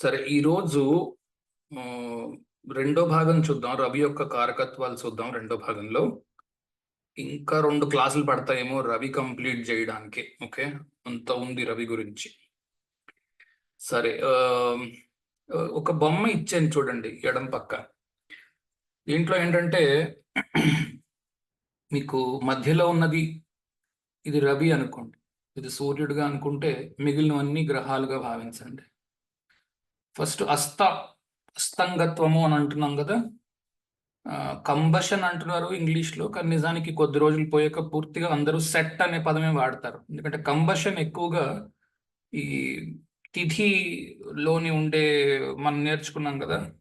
సరే ఈరోజు రెండో భాగం చూద్దాం. రవి యొక్క కారకత్వాలు చూద్దాం రెండో భాగంలో. ఇంకా రెండు క్లాసులు పడతాయేమో రవి కంప్లీట్ చేయడానికి ఓకే? అంత ఉంది రవి గురించి. సరే ఒక బొమ్మ ఇచ్చాను చూడండి ఎడం పక్క. దీంట్లో ఏంటంటే మీకు మధ్యలో ఉన్నది ఇది రవి అనుకోండి. ఇది సూర్యుడిగా అనుకుంటే మిగిలినవన్నీ గ్రహాలుగా భావించండి. ఫస్ట్ అస్త అస్తంగత్వము అని అంటున్నాం కదా. కంబషన్ అంటున్నారు ఇంగ్లీష్లో కానీ నిజానికి కొద్ది రోజులు పోయాక పూర్తిగా అందరూ సెట్ అనే పదమే వాడతారు. ఎందుకంటే కంబషన్ ఎక్కువగా ఈ తిథిలోని ఉండే మనం నేర్చుకున్నాం కదా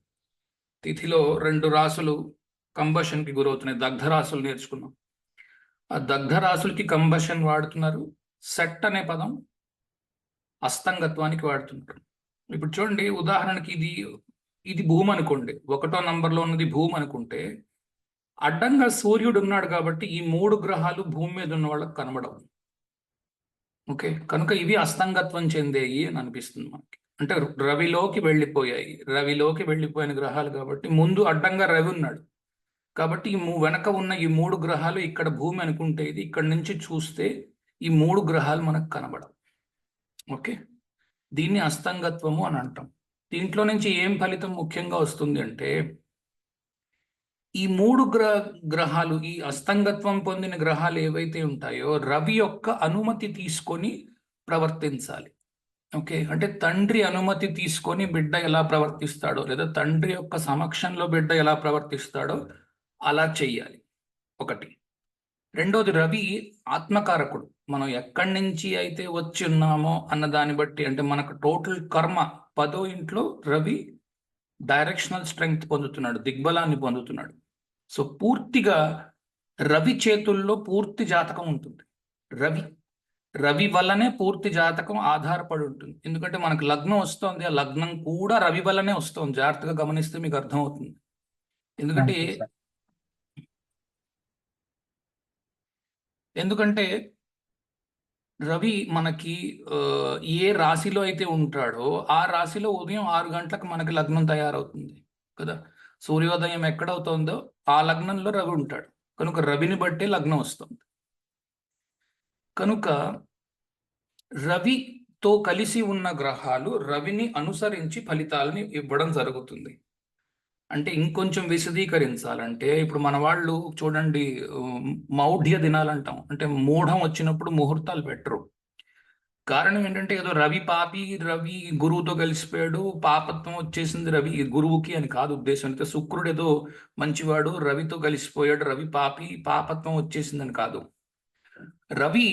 తిథిలో రెండు రాసులు కంబషన్కి గురవుతున్నాయి. దగ్ధ రాసులు నేర్చుకున్నాం. ఆ దగ్ధ రాసులకి కంబషన్ వాడుతున్నారు. సెట్ అనే పదం అస్తంగత్వానికి వాడుతున్నారు ఇప్పుడు చూడండి ఉదాహరణకి ఇది ఇది భూమి అనుకోండి. ఒకటో నంబర్లో ఉన్నది భూమి అనుకుంటే అడ్డంగా సూర్యుడు ఉన్నాడు కాబట్టి ఈ మూడు గ్రహాలు భూమి మీద ఉన్న వాళ్ళకి కనబడవు. ఓకే? కనుక ఇవి అస్తంగత్వం చెందేయి అని అనిపిస్తుంది మనకి. అంటే రవిలోకి వెళ్ళిపోయాయి. రవిలోకి వెళ్ళిపోయిన గ్రహాలు కాబట్టి ముందు అడ్డంగా రవి ఉన్నాడు. కాబట్టి ఈ వెనక ఉన్న ఈ మూడు గ్రహాలు ఇక్కడ భూమి అనుకుంటే ఇది ఇక్కడ నుంచి చూస్తే ఈ మూడు గ్రహాలు మనకు కనబడవు. ఓకే? దీన్ని అస్తంగత్వము అని అంటాం. దీంట్లో నుంచి ఏం ఫలితం ముఖ్యంగా వస్తుంది అంటే ఈ మూడు గ్రహ గ్రహాలు ఈ అస్తంగత్వం పొందిన గ్రహాలు ఏవైతే ఉంటాయో రవి యొక్క అనుమతి తీసుకొని ప్రవర్తించాలి. ఓకే? అంటే తండ్రి అనుమతి తీసుకొని బిడ్డ ఎలా ప్రవర్తిస్తాడో లేదా తండ్రి యొక్క సమక్షంలో బిడ్డ ఎలా ప్రవర్తిస్తాడో అలా చెయ్యాలి. ఒకటి. రెండోది రవి ఆత్మకారకుడు. మనం ఎక్కడి నుంచి అయితే వచ్చి ఉన్నామో అన్న దాన్ని బట్టి అంటే మనకు టోటల్ కర్మ పదో ఇంట్లో రవి డైరెక్షనల్ స్ట్రెంగ్త్ పొందుతున్నాడు దిగ్బలాన్ని పొందుతున్నాడు. సో పూర్తిగా రవి చేతుల్లో పూర్తి జాతకం ఉంటుంది. రవి రవి వల్లనే పూర్తి జాతకం ఆధారపడి ఉంటుంది. ఎందుకంటే మనకు లగ్నం వస్తుంది ఆ లగ్నం కూడా రవి వల్లనే వస్తుంది. జాగ్రత్తగా గమనిస్తే మీకు అర్థమవుతుంది. ఎందుకంటే ఎందుకంటే రవి మనకి ఆ, ఏ రాశిలో అయితే ఉంటాడో ఆ రాశిలో ఉదయం ఆరు గంటలకు మనకి లగ్నం తయారవుతుంది కదా. సూర్యోదయం ఎక్కడవుతుందో ఆ లగ్నంలో రవి ఉంటాడు. కనుక రవిని బట్టే లగ్నం వస్తుంది. కనుక రవితో కలిసి ఉన్న గ్రహాలు రవిని అనుసరించి ఫలితాలని ఇవ్వడం జరుగుతుంది. అంటే ఇంకొంచెం విశదీకరించాలంటే ఇప్పుడు మన వాళ్ళు చూడండి మౌఢ్య దినాలు అంటాం అంటే మూఢం వచ్చినప్పుడు ముహూర్తాలు పెట్టరు. కారణం ఏంటంటే ఏదో రవి పాపి రవి గురువుతో కలిసిపోయాడు పాపత్వం వచ్చేసింది రవి గురువుకి అని కాదు ఉద్దేశం. అయితే శుక్రుడు ఏదో మంచివాడు రవితో కలిసిపోయాడు రవి పాపి పాపత్వం వచ్చేసిందని కాదు. రవి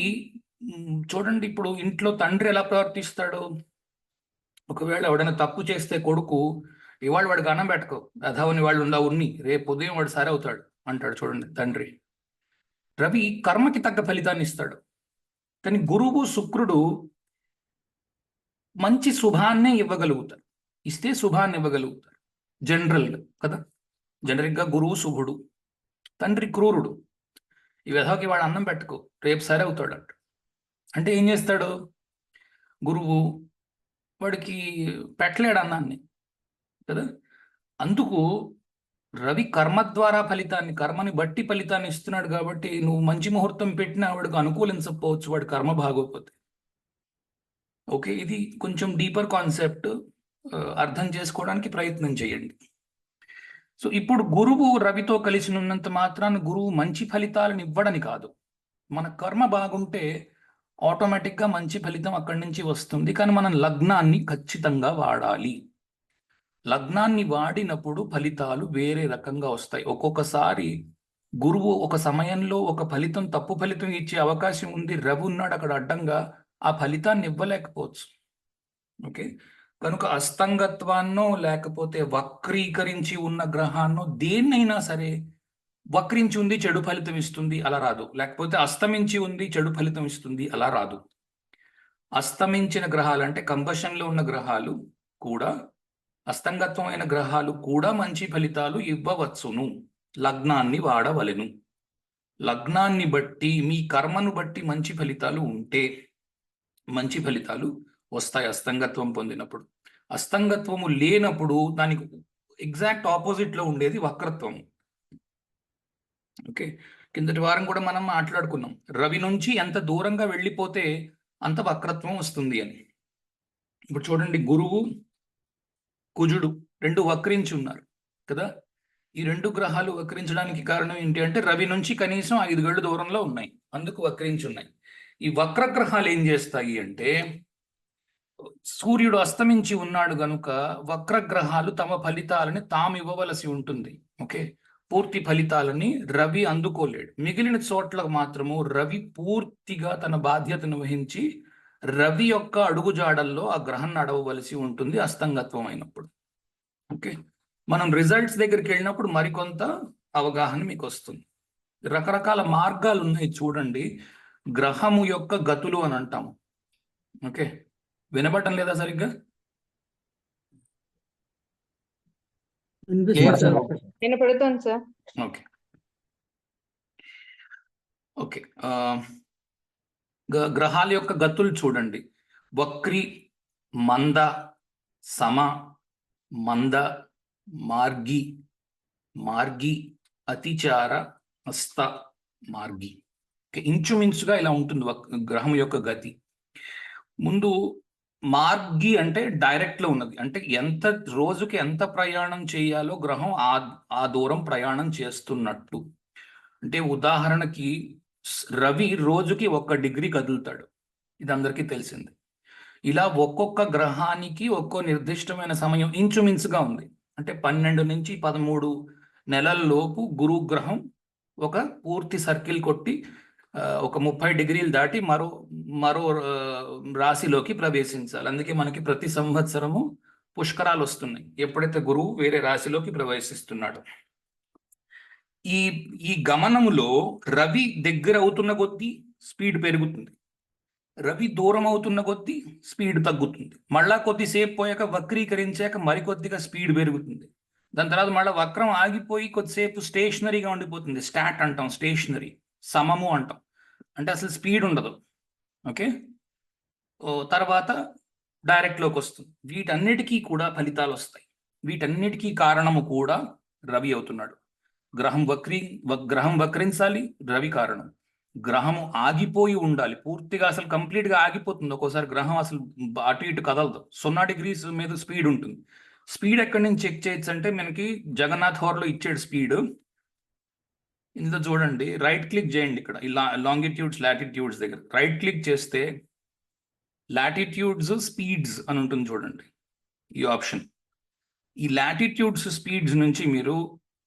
చూడండి ఇప్పుడు ఇంట్లో తండ్రి ఎలా ప్రవర్తిస్తాడు? ఒకవేళ ఎవడైనా తప్పు చేస్తే కొడుకు ఇవాళ వాడికి అన్నం పెట్టుకో. అధవని వాళ్ళు ఉందా ఉన్ని. రేపు ఉదయం వాడు సరే అవుతాడు. అంటాడు చూడండి తండ్రి. రవి కర్మకి తగ్గ ఫలితాన్ని ఇస్తాడు. కానీ గురువు శుక్రుడు మంచి శుభాన్నే ఇవ్వగలుగుతారు. ఇస్తే శుభాన్ని ఇవ్వగలుగుతారు. జనరల్గా కదా? జనరిక్గా గురువు శుభుడు తండ్రి క్రూరుడు. ఈ విధవకి వాడు అన్నం పెట్టుకో. రేపు సరే అవుతాడు అంట అంటే ఏం చేస్తాడు? గురువు వాడికి పెట్టలేడు అన్నాన్ని. కదా? అందుకు రవి కర్మ ద్వారా ఫలితాన్ని కర్మని బట్టి ఫలితాన్ని ఇస్తున్నాడు కాబట్టి నువ్వు మంచి ముహూర్తం పెట్టినా వాడికి అనుకూలించకపోవచ్చు వాడి కర్మ బాగోకపోతే. ఓకే ఇది కొంచెం డీపర్ కాన్సెప్ట్ అర్థం చేసుకోవడానికి ప్రయత్నం చేయండి. సో ఇప్పుడు గురువు రవితో కలిసి ఉన్నంత మాత్రాన గురువు మంచి ఫలితాలను ఇవ్వడని కాదు. మన కర్మ బాగుంటే ఆటోమేటిక్గా మంచి ఫలితం అక్కడి నుంచి వస్తుంది కానీ మనం లగ్నాన్ని ఖచ్చితంగా వాడాలి. లగ్నాన్ని వాడినప్పుడు ఫలితాలు వేరే రకంగా వస్తాయి. ఒక్కొక్కసారి గురువు ఒక సమయంలో ఒక ఫలితం తప్పు ఫలితం ఇచ్చే అవకాశం ఉంది. రవి ఉన్నాడు అక్కడ అడ్డంగా ఆ ఫలితాన్ని ఇవ్వలేకపోవచ్చు. ఓకే? కనుక అస్తంగత్వాన్నో లేకపోతే వక్రీకరించి ఉన్న గ్రహాన్నో దేన్నైనా సరే వక్రించి ఉంది చెడు ఫలితం ఇస్తుంది అలా రాదు. లేకపోతే అస్తమించి ఉంది చెడు ఫలితం ఇస్తుంది అలా రాదు. అస్తమించిన గ్రహాలు అంటే కంబషన్లో ఉన్న గ్రహాలు కూడా అస్తంగత్వమైన గ్రహాలు కూడా మంచి ఫలితాలు ఇవ్వవచ్చును. లగ్నాన్ని వాడవలెను. లగ్నాన్ని బట్టి మీ కర్మను బట్టి మంచి ఫలితాలు ఉంటే మంచి ఫలితాలు వస్తాయి అస్తంగత్వం పొందినప్పుడు. అస్తంగత్వము లేనప్పుడు దానికి ఎగ్జాక్ట్ ఆపోజిట్లో ఉండేది వక్రత్వము ఓకే? కిందటి వారం కూడా మనం మాట్లాడుకున్నాం. రవి నుంచి ఎంత దూరంగా వెళ్ళిపోతే అంత వక్రత్వం వస్తుంది అని. ఇప్పుడు చూడండి గురువు కుజుడు రెండు వక్రించి ఉన్నారు కదా? ఈ రెండు గ్రహాలు వక్రించడానికి కారణం ఏంటి అంటే రవి నుంచి కనీసం ఐదు గళ్ళు దూరంలో ఉన్నాయి అందుకు వక్రించి ఉన్నాయి ఈ వక్ర గ్రహాలు ఏం చేస్తాయి అంటే సూర్యుడు అస్తమించి ఉన్నాడు గనుక వక్ర గ్రహాలు తమ ఫలితాలని తాము ఇవ్వవలసి ఉంటుంది ఓకే? పూర్తి ఫలితాలని రవి అందుకోలేడు. మిగిలిన చోట్ల మాత్రము రవి పూర్తిగా తన బాధ్యతను వహించి రవి యొక్క అడుగుజాడల్లో ఆ గ్రహం నడవవలసి ఉంటుంది అస్తంగత్వం అయినప్పుడు. ఓకే? మనం రిజల్ట్స్ దగ్గరికి వెళ్ళినప్పుడు మరికొంత అవగాహన మీకు వస్తుంది రకరకాల మార్గాలు ఉన్నాయి చూడండి. గ్రహము యొక్క గతులు అని అంటాము. ఓకే? వినబడటం లేదా సరిగ్గా? ఓకే. ఓకే గ్రహాల యొక్క గతులు చూడండి. వక్రి మంద సమ మంద మార్గి మార్గి అతిచార హస్త మార్గి. ఇంచుమించుగా ఇలా ఉంటుంది గ్రహం యొక్క గతి. ముందు మార్గి అంటే డైరెక్ట్లో ఉన్నది. అంటే ఎంత రోజుకి ఎంత ప్రయాణం చేయాలో గ్రహం ఆ ఆ దూరం ప్రయాణం చేస్తున్నట్టు. అంటే ఉదాహరణకి రవి రోజుకి ఒక్క డిగ్రీ కదులుతాడు. ఇది అందరికీ తెలిసింది. ఇలా ఒక్కొక్క గ్రహానికి ఒక్కో నిర్దిష్టమైన సమయం ఇంచుమించుగా ఉంది. అంటే పన్నెండు నుంచి పదమూడు నెలల్లోపు గురు గ్రహం ఒక పూర్తి సర్కిల్ కొట్టి ఒక ముప్పై డిగ్రీలు దాటి మరో మరో రాశిలోకి ప్రవేశించాలి. అందుకే మనకి ప్రతి సంవత్సరము పుష్కరాలు వస్తున్నాయి. ఎప్పుడైతే గురువు వేరే రాశిలోకి ప్రవేశిస్తున్నాడు. ఈ ఈ గమనములో రవి దగ్గర అవుతున్న కొద్దీ స్పీడ్ పెరుగుతుంది. రవి దూరం అవుతున్న కొద్దీ స్పీడ్ తగ్గుతుంది. మళ్ళా కొద్దిసేపు పోయాక వక్రీకరించాక మరికొద్దిగా స్పీడ్ పెరుగుతుంది. దాని తర్వాత మళ్ళీ వక్రం ఆగిపోయి కొద్దిసేపు స్టేషనరీగా ఉండిపోతుంది. స్టాట్ అంటాం స్టేషనరీ సమము అంటాం. అంటే అసలు స్పీడ్ ఉండదు. ఓకే? తర్వాత డైరెక్ట్లోకి వస్తుంది. వీటన్నిటికీ కూడా ఫలితాలు వస్తాయి వీటన్నిటికీ కారణము కూడా రవి అవుతున్నాడు. గ్రహం వక్రీ గ్రహం వక్రించాలి రవి కారణం. గ్రహము ఆగిపోయి ఉండాలి పూర్తిగా అసలు కంప్లీట్గా ఆగిపోతుంది. ఒక్కోసారి గ్రహం అసలు అటు ఇటు కదలదు. సున్నా డిగ్రీస్ మీద స్పీడ్ ఉంటుంది. స్పీడ్ ఎక్కడి నుంచి చెక్ చేయొచ్చు అంటే మనకి జగన్నాథ్ హోర్లో ఇచ్చాడు స్పీడ్. ఇందులో చూడండి రైట్ క్లిక్ చేయండి ఇక్కడ. ఇలా లాంగిట్యూడ్స్ లాటిట్యూడ్స్ దగ్గర. రైట్ క్లిక్ చేస్తే లాటిట్యూడ్స్ స్పీడ్స్ అని ఉంటుంది చూడండి ఈ ఆప్షన్. ఈ లాటిట్యూడ్స్ స్పీడ్స్ నుంచి మీరు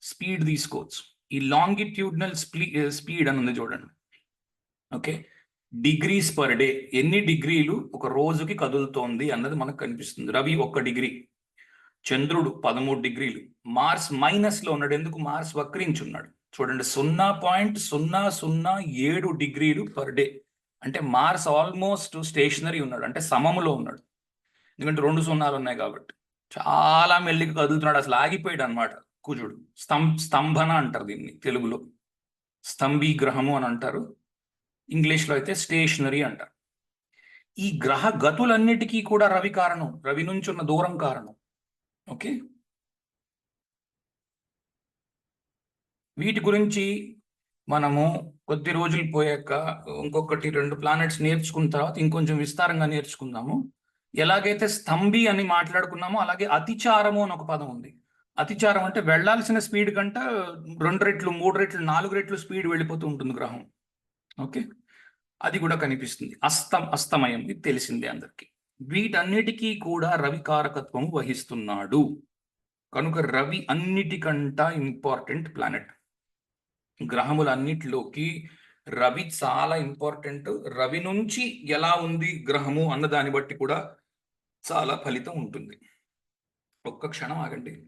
స్పీడ్ తీసుకోవచ్చు. ఈ లాంగిట్యూడ్నల్ స్పీడ్ అని ఉంది చూడండి. ఓకే? Degrees per day. ఎన్ని డిగ్రీలు ఒక రోజుకి కదులుతోంది అన్నది మనకు కనిపిస్తుంది. రవి ఒక్క డిగ్రీ. చంద్రుడు పదమూడు డిగ్రీలు. మార్స్ మైనస్లో ఉన్నాడు. ఎందుకు? మార్స్ వక్రించున్నాడు. చూడండి. సున్నా పాయింట్ సున్నా సున్నా ఏడు డిగ్రీలు పర్ డే. అంటే మార్స్ ఆల్మోస్ట్ స్టేషనరీ ఉన్నాడు. అంటే సమములో ఉన్నాడు. ఎందుకంటే రెండు సున్నాలు ఉన్నాయి కాబట్టి. చాలా మెల్లిగా కదులుతున్నాడు. అసలు ఆగిపోయాడు అనమాట కుజుడు. స్తం స్తంభన అంటారు దీన్ని తెలుగులో. స్తంభీగ్రహము అని అంటారు. ఇంగ్లీష్లో అయితే స్టేషనరీ అంటారు. ఈ గ్రహ గతులన్నిటికీ కూడా రవి కారణం. రవి నుంచి ఉన్న దూరం కారణం. ఓకే? వీటి గురించి మనము కొద్ది రోజులు పోయాక ఇంకొకటి రెండు ప్లానెట్స్ నేర్చుకున్న తర్వాత ఇంకొంచెం విస్తారంగా నేర్చుకుందాము. ఎలాగైతే స్తంభి అని మాట్లాడుకున్నామో అలాగే అతిచారము అని ఒక పదం ఉంది. అతిచారం అంటే వెళ్ళాల్సిన స్పీడ్ కంటే రెండు రెట్లు మూడు రెట్లు నాలుగు రెట్లు స్పీడ్ వెళ్ళిపోతూ ఉంటుంది గ్రహం. ఓకే? అది కూడా కనిపిస్తుంది. అస్తం అస్తమయం ఇది తెలిసిందే అందరికి. వీటన్నిటికీ కూడా రవి కారకత్వం వహిస్తున్నాడు. కనుక రవి అన్నిటికంట ఇంపార్టెంట్ ప్లానెట్ గ్రహములన్నిటిలోకి రవి చాలా ఇంపార్టెంట్ రవి నుంచి ఎలా ఉంది గ్రహము అన్న దాన్ని బట్టి కూడా చాలా ఫలితం ఉంటుంది. ఒక్క క్షణం ఆగండి.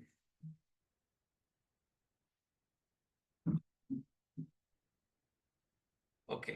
ఓకే